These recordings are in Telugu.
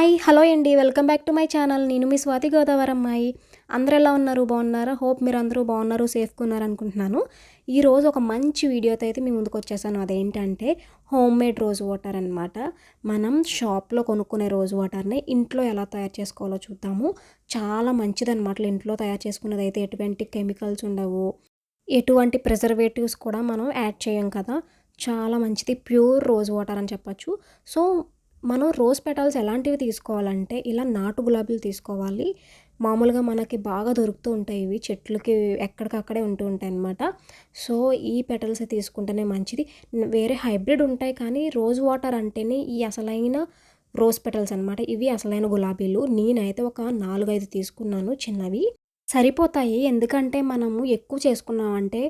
హాయ్ హలో అండి. Welcome back to my channel. నేను మీ స్వాతి గోదావరి అమ్మాయి. అందరు ఎలా ఉన్నారు? బాగున్నారా? హోప్ మీరు అందరూ బాగున్నారు సేఫ్గా ఉన్నారు అనుకుంటున్నాను. ఈరోజు ఒక మంచి వీడియోతో అయితే మీ ముందుకు వచ్చేసాను. అదేంటంటే హోమ్ మేడ్ రోజ్ వాటర్ అనమాట మనం షాప్లో కొనుక్కునే రోజ్ వాటర్ని ఇంట్లో ఎలా తయారు చేసుకోవాలో చూద్దాము. చాలా మంచిదన్నమాట ఇంట్లో తయారు చేసుకునేది అయితే ఎటువంటి కెమికల్స్ ఉండవు. ఎటువంటి ప్రిజర్వేటివ్స్ కూడా మనం యాడ్ చేయం కదా. చాలా మంచిది. ప్యూర్ రోజ్ వాటర్ అని చెప్పచ్చు. సో మనం రోజ్ పెటల్స్ ఎలాంటివి తీసుకోవాలంటే ఇలా నాటు గులాబీలు తీసుకోవాలి. మామూలుగా మనకి బాగా దొరుకుతూ ఉంటాయి ఇవి. చెట్లకి ఎక్కడికక్కడే ఉంటూ ఉంటాయి అన్నమాట. సో ఈ పెటల్స్ తీసుకుంటేనే మంచిది. వేరే హైబ్రిడ్ ఉంటాయి కానీ రోజ్ వాటర్ అంటేనే ఈ అసలైన రోజ్ పెటల్స్ అనమాట ఇవి అసలైన గులాబీలు. నేనైతే ఒక నాలుగైదు తీసుకున్నాను చిన్నవి. సరిపోతాయి. ఎందుకంటే మనము ఎక్కువ చేసుకున్నామంటే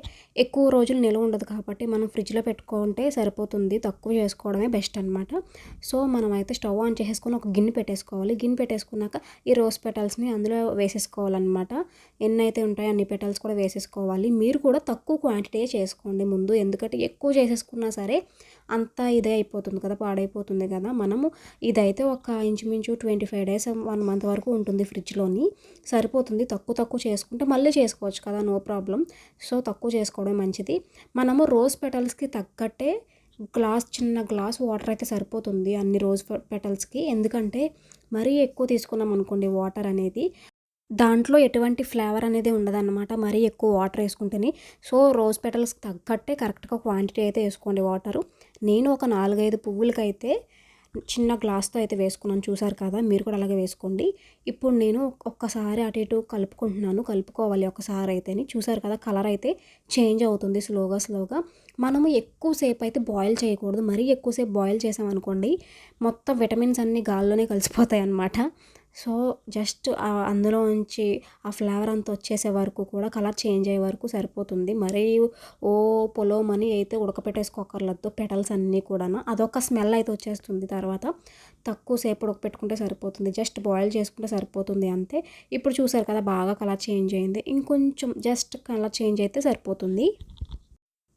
ఎక్కువ రోజులు నిల్వ ఉండదు కాబట్టి మనం ఫ్రిడ్జ్లో పెట్టుకుంటే సరిపోతుంది. తక్కువ చేసుకోవడమే బెస్ట్ అనమాట సో మనం అయితే స్టవ్ ఆన్ చేసేసుకొని ఒక గిన్నె పెట్టేసుకోవాలి. గిన్నె పెట్టేసుకున్నాక ఈ రోజ్ పెటల్స్ని అందులో వేసేసుకోవాలన్నమాట. ఎన్ని అయితే ఉంటాయో అన్ని పెటల్స్ కూడా వేసేసుకోవాలి. మీరు కూడా తక్కువ క్వాంటిటీ చేసుకోండి ముందు. ఎందుకంటే ఎక్కువ చేసేసుకున్నా సరే అంతా ఇదే అయిపోతుంది కదా పాడైపోతుంది కదా. మనము ఇదైతే ఒక ఇంచుమించు twenty five days one month వరకు ఉంటుంది ఫ్రిడ్జ్లోని. సరిపోతుంది తక్కువ తక్కువ తక్కువ చేసుకుంటే మళ్ళీ చేసుకోవచ్చు కదా నో ప్రాబ్లం సో తక్కువ చేసుకోవడం మంచిది. మనము రోజ్ పెటల్స్కి తగ్గట్టే గ్లాస్ చిన్న గ్లాస్ వాటర్ అయితే సరిపోతుంది అన్ని రోజ్ పెటల్స్కి ఎందుకంటే మరీ ఎక్కువ తీసుకున్నాం అనుకోండి వాటర్ అనేది. దాంట్లో ఎటువంటి ఫ్లేవర్ అనేది ఉండదన్నమాట. మరీ ఎక్కువ వాటర్ వేసుకుంటేనే. సో రోజ్ పెటల్స్కి తగ్గట్టే కరెక్ట్గా క్వాంటిటీ అయితే వేసుకోండి వాటరు నేను ఒక నాలుగైదు పువ్వులకైతే చిన్న గ్లాస్తో అయితే వేసుకున్నాను. చూసారు కదా మీరు కూడా అలాగే వేసుకోండి. ఇప్పుడు నేను ఒక్కసారి అటు ఇటు కలుపుకుంటున్నాను. కలుపుకోవాలి ఒకసారి అయితేని. చూసారు కదా కలర్ అయితే చేంజ్ అవుతుంది స్లోగా స్లోగా. మనము ఎక్కువసేపు అయితే బాయిల్ చేయకూడదు. మరీ ఎక్కువసేపు బాయిల్ చేసామనుకోండి మొత్తం విటమిన్స్ అన్నీ గాల్లోనే కలిసిపోతాయి అన్నమాట సో జస్ట్ అందులో నుంచి ఆ ఫ్లేవర్ అంతా వచ్చేసే వరకు కూడా కలర్ చేంజ్ అయ్యే వరకు సరిపోతుంది. మరీ ఓ పొలోమని అయితే ఉడకపెట్టేసుకోకర్లేదు పెటల్స్ అన్నీ కూడా అదొక స్మెల్ అయితే వచ్చేస్తుంది తర్వాత. తక్కువ సేపు ఉడకపెట్టుకుంటే సరిపోతుంది. జస్ట్ బాయిల్ చేసుకుంటే సరిపోతుంది అంతే. ఇప్పుడు చూసారు కదా బాగా కలర్ చేంజ్ అయింది. ఇంకొంచెం జస్ట్ కలర్ చేంజ్ అయితే సరిపోతుంది.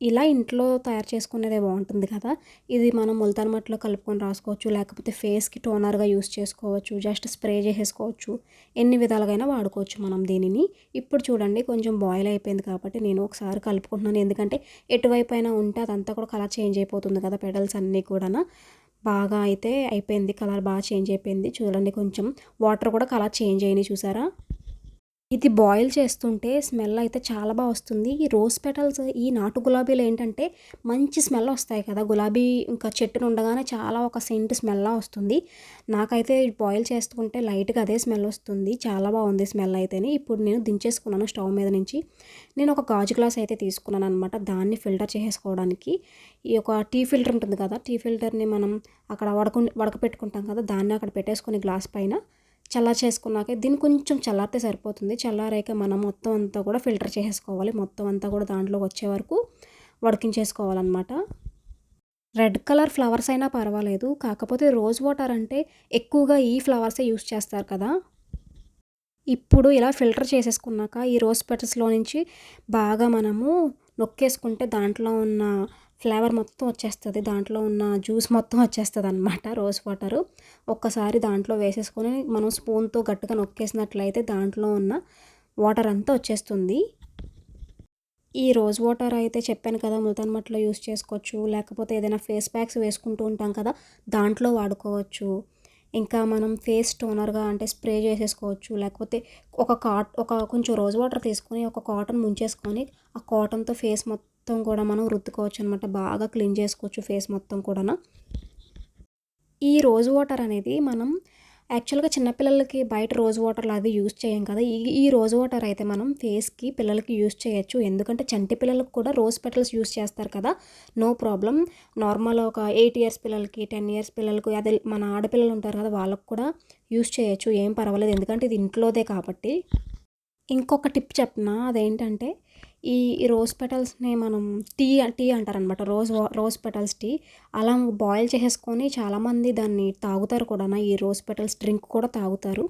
ఇలా ఇంట్లో తయారు చేసుకునేదే బాగుంటుంది కదా. ఇది మనం ముల్తాన్ మట్టిలో కలుపుకొని రాసుకోవచ్చు. లేకపోతే ఫేస్కి టోనర్గా యూస్ చేసుకోవచ్చు. జస్ట్ స్ప్రే చేసేసుకోవచ్చు. ఎన్ని విధాలుగైనా వాడుకోవచ్చు మనం దీనిని. ఇప్పుడు చూడండి కొంచెం బాయిల్ అయిపోయింది కాబట్టి నేను ఒకసారి కలుపుకుంటున్నాను. ఎందుకంటే ఎటువైపు అయినా ఉంటే అదంతా కూడా కలర్ చేంజ్ అయిపోతుంది కదా పెడల్స్ అన్నీ కూడా బాగా అయితే అయిపోయింది. కలర్ బాగా చేంజ్ అయిపోయింది. చూడండి కొంచెం వాటర్ కూడా కలర్ చేంజ్ అయినాయి చూసారా? ఇది బాయిల్ చేస్తుంటే స్మెల్ అయితే చాలా బాగా వస్తుంది. ఈ రోజ్ పెటల్స్ ఈ నాటు గులాబీలు ఏంటంటే మంచి స్మెల్ వస్తాయి కదా. గులాబీ ఇంకా చెట్టును ఉండగానే చాలా ఒక సెంట్ స్మెల్ వస్తుంది. నాకైతే బాయిల్ చేస్తుంటే లైట్గా అదే స్మెల్ వస్తుంది. చాలా బాగుంది స్మెల్ అయితేనే. ఇప్పుడు నేను దించేసుకున్నాను స్టవ్ మీద నుంచి. నేను ఒక గాజు గ్లాస్ అయితే తీసుకున్నాను అనమాట దాన్ని ఫిల్టర్ చేసుకోవడానికి. ఈ యొక్క టీ ఫిల్టర్ ఉంటుంది కదా టీ ఫిల్టర్ని మనం అక్కడ వడకు వడకపెట్టుకుంటాం కదా దాన్ని అక్కడ పెట్టేసుకుని గ్లాస్ పైన చల్లార చేసుకున్నాక దీన్ని కొంచెం చల్లారితే సరిపోతుంది. చల్లారాక మనం మొత్తం అంతా కూడా ఫిల్టర్ చేసుకోవాలి మొత్తం అంతా కూడా దాంట్లో వచ్చే వరకు ఉడికించేసుకోవాలన్నమాట రెడ్ కలర్ ఫ్లవర్స్ అయినా పర్వాలేదు. కాకపోతే రోజ్ వాటర్ అంటే ఎక్కువగా ఈ ఫ్లవర్సే యూస్ చేస్తారు కదా. ఇప్పుడు ఇలా ఫిల్టర్ చేసేసుకున్నాక ఈ రోజ్ పెటల్స్లో నుంచి బాగా మనము నొక్కేసుకుంటే దాంట్లో ఉన్న ఫ్లేవర్ మొత్తం వచ్చేస్తుంది. దాంట్లో ఉన్న జ్యూస్ మొత్తం వచ్చేస్తుంది అనమాట రోజ్ వాటరు. ఒక్కసారి దాంట్లో వేసేసుకొని మనం స్పూన్తో గట్టిగా నొక్కేసినట్లయితే దాంట్లో ఉన్న వాటర్ అంతా వచ్చేస్తుంది. ఈ రోజ్ వాటర్ అయితే చెప్పాను కదా ముల్తాన్ మట్టిలో యూస్ చేసుకోవచ్చు. లేకపోతే ఏదైనా ఫేస్ ప్యాక్స్ వేసుకుంటూ ఉంటాం కదా దాంట్లో వాడుకోవచ్చు. ఇంకా మనం ఫేస్ టోనర్గా అంటే స్ప్రే చేసేసుకోవచ్చు. లేకపోతే ఒక కాట్ ఒక కొంచెం రోజ్ వాటర్ తీసుకొని ఒక కాటన్ ముంచేసుకొని ఆ కాటన్తో ఫేస్ మొత్తం మొత్తం కూడా మనం రుద్దుకోవచ్చు అనమాట బాగా క్లీన్ చేసుకోవచ్చు ఫేస్ మొత్తం కూడా ఈ రోజ్ వాటర్ అనేది మనం యాక్చువల్గా చిన్నపిల్లలకి బయట రోజ్ వాటర్లు అది యూజ్ చేయం కదా. ఈ ఈ రోజ్ వాటర్ అయితే మనం ఫేస్కి పిల్లలకి యూస్ చేయొచ్చు. ఎందుకంటే చంటి పిల్లలకు కూడా రోజ్ పెటల్స్ యూస్ చేస్తారు కదా. నో ప్రాబ్లం నార్మల్ ఒక ఎయిట్ ఇయర్స్ పిల్లలకి టెన్ ఇయర్స్ పిల్లలకు అదే మన ఆడపిల్లలు ఉంటారు కదా వాళ్ళకు కూడా యూస్ చేయొచ్చు. ఏం పర్వాలేదు. ఎందుకంటే ఇది ఇంట్లోదే కాబట్టి. ఇంకొక టిప్ చెప్పిన? అదేంటంటే ఈ రోజ్ పెటల్స్ని మనం టీ టీ అంటారనమాట. రోజ్ రోజ్ పెటల్స్ టీ అలా బాయిల్ చేసేసుకొని చాలామంది దాన్ని తాగుతారు కూడా. ఈ రోజ్ పెటల్స్ డ్రింక్ కూడా తాగుతారు.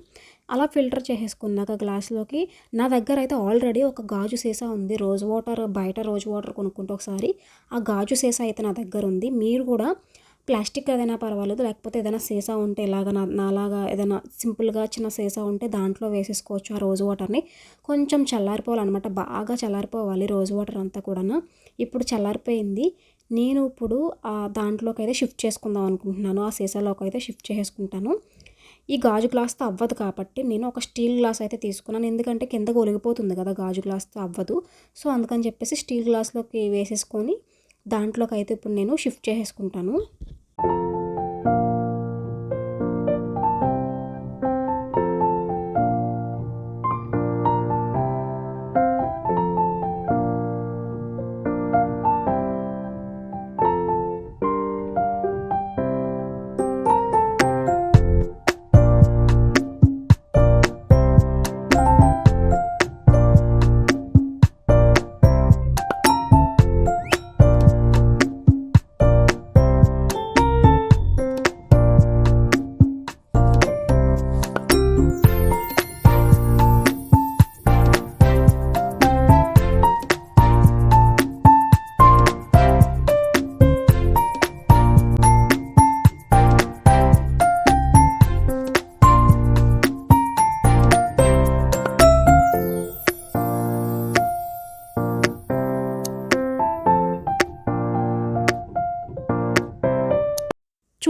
అలా ఫిల్టర్ చేసేసుకున్నాక గ్లాస్లోకి నా దగ్గర అయితే ఆల్రెడీ ఒక గాజు సీసా ఉంది. రోజ్ వాటర్ బయట రోజ్ వాటర్ కొనుక్కుంటే ఒకసారి ఆ గాజు సీసా అయితే నా దగ్గర ఉంది. మీరు కూడా ప్లాస్టిక్ ఏదైనా పర్వాలేదు లేకపోతే ఏదైనా సీసా ఉంటే ఇలాగ నా నాలాగా ఏదైనా సింపుల్గా చిన్న సీసా ఉంటే దాంట్లో వేసేసుకోవచ్చు ఆ రోజు వాటర్ని. కొంచెం చల్లారిపోవాలన్నమాట బాగా చల్లారిపోవాలి రోజు వాటర్ అంతా కూడా ఇప్పుడు చల్లారిపోయింది నేను ఇప్పుడు ఆ దాంట్లోకి అయితే షిఫ్ట్ చేసుకుందాం అనుకుంటున్నాను ఆ సీసాలోకి అయితే షిఫ్ట్ చేసుకుంటాను ఈ గాజు గ్లాస్తో అవ్వదు కాబట్టి నేను ఒక స్టీల్ గ్లాస్ అయితే తీసుకున్నాను ఎందుకంటే కిందకు ఒలిగిపోతుంది కదా గాజు గ్లాస్తో అవ్వదు. సో అందుకని చెప్పేసి స్టీల్ గ్లాస్లోకి వేసేసుకొని దాంట్లోకి అయితే ఇప్పుడు నేను షిఫ్ట్ చేసేసుకుంటాను.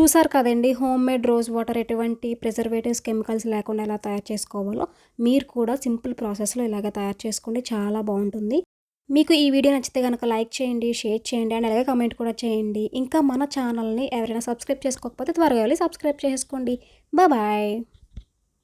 చూసారు కదండి హోమ్ మేడ్ రోజ్ వాటర్ ఎటువంటి ప్రిజర్వేటివ్స్ కెమికల్స్ లేకుండా ఎలా తయారు చేసుకోవాలో మీరు కూడా సింపుల్ ప్రాసెస్లో ఇలాగ తయారు చేసుకోండి చాలా బాగుంటుంది. మీకు ఈ వీడియో నచ్చితే కనుక లైక్ చేయండి షేర్ చేయండి అండ్ అలాగే కమెంట్ కూడా చేయండి. ఇంకా మన ఛానల్ని ఎవరైనా సబ్స్క్రైబ్ చేసుకోకపోతే త్వరగా వెళ్ళి సబ్స్క్రైబ్ చేసుకోండి. బాయ్.